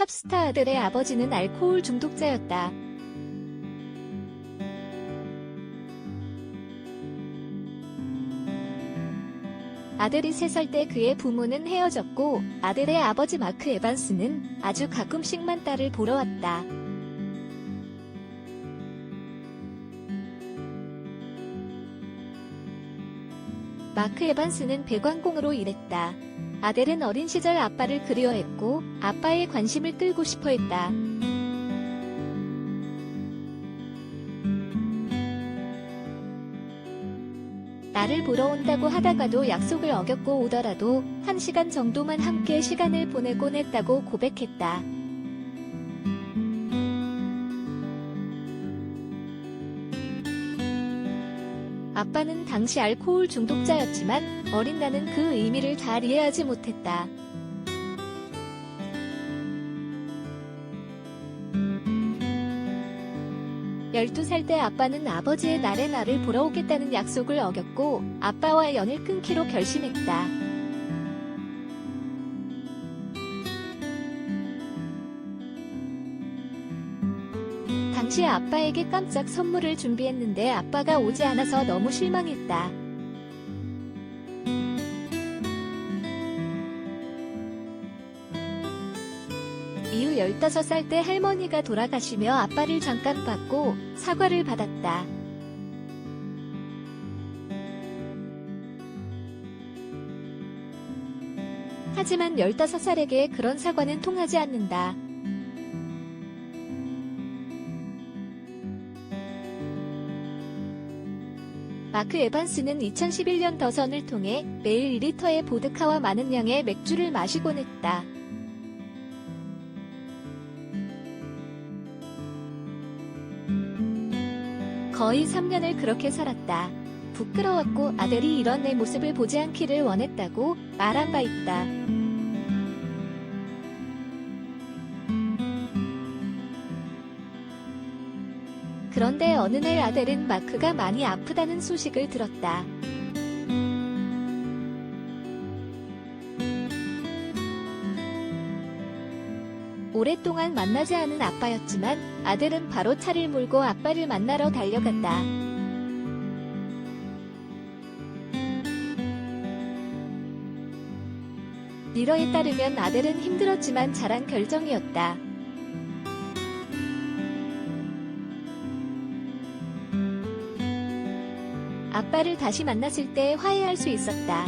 팝스타 아들의 아버지는 알코올 중독자였다. 아들이 3살 때 그의 부모는 헤어졌고 아들의 아버지 마크 에반스는 아주 가끔씩만 딸을 보러 왔다. 마크 에반스는 배관공으로 일했다. 아델은 어린 시절 아빠를 그리워했고 아빠의 관심을 끌고 싶어 했다. 나를 보러 온다고 하다가도 약속을 어겼고 오더라도 한 시간 정도만 함께 시간을 보내곤 했다고 고백했다. 아빠는 당시 알코올 중독자였지만 어린 나는 그 의미를 잘 이해하지 못했다. 열두 살 때 아빠는 아버지의 날에 나를 보러 오겠다는 약속을 어겼고 아빠와 연을 끊기로 결심했다. 당시 아빠에게 깜짝 선물을 준비했는데 아빠가 오지 않아서 너무 실망했다. 이후 15살 때 할머니가 돌아가시며 아빠를 잠깐 받고 사과를 받았다. 하지만 15살에게 그런 사과는 통하지 않는다. 마크 에반스는 2011년 더선을 통해 매일 2리터의 보드카와 많은 양의 맥주를 마시곤 했다. 거의 3년을 그렇게 살았다. 부끄러웠고 아들이 이런 내 모습을 보지 않기를 원했다고 말한 바 있다. 그런데 어느 날 아델은 마크가 많이 아프다는 소식을 들었다. 오랫동안 만나지 않은 아빠였지만 아들은 바로 차를 몰고 아빠를 만나러 달려갔다. 리러에 따르면 아들은 힘들었지만 잘한 결정이었다. 아빠를 다시 만났을 때 화해할 수 있었다.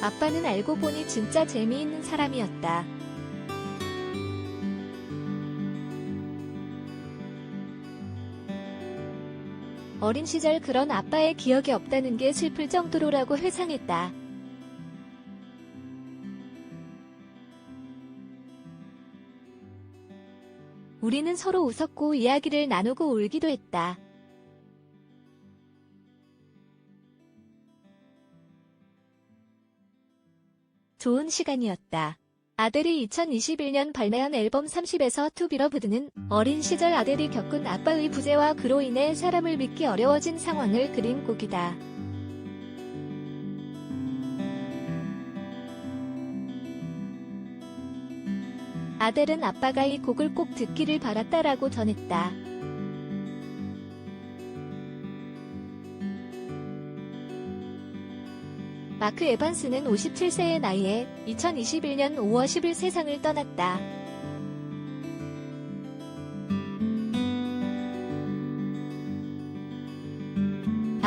아빠는 알고 보니 진짜 재미있는 사람이었다. 어린 시절 그런 아빠의 기억이 없다는 게 슬플 정도로라고 회상했다. 우리는 서로 웃었고 이야기를 나누고 울기도 했다. 좋은 시간이었다. 아델이 2021년 발매한 앨범 30에서 투비러브드는 어린 시절 아델이 겪은 아빠의 부재와 그로 인해 사람을 믿기 어려워진 상황을 그린 곡이다. 아델은 아빠가 이 곡을 꼭 듣기를 바랐다라고 전했다. 마크 에반스는 57세의 나이에 2021년 5월 10일 세상을 떠났다.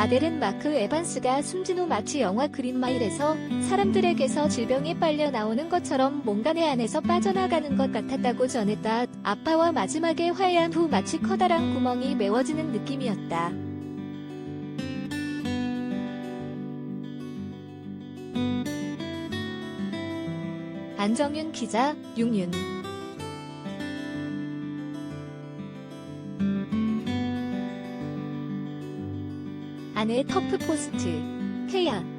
아델은 마크 에반스가 숨진 후 마치 영화 그린마일에서 사람들에게서 질병이 빨려 나오는 것처럼 뭔가 내 안에서 빠져나가는 것 같았다고 전했다. 아빠와 마지막에 화해한 후 마치 커다란 구멍이 메워지는 느낌이었다. 안정윤 기자, 육윤. 아내 터프 포스트, 케야.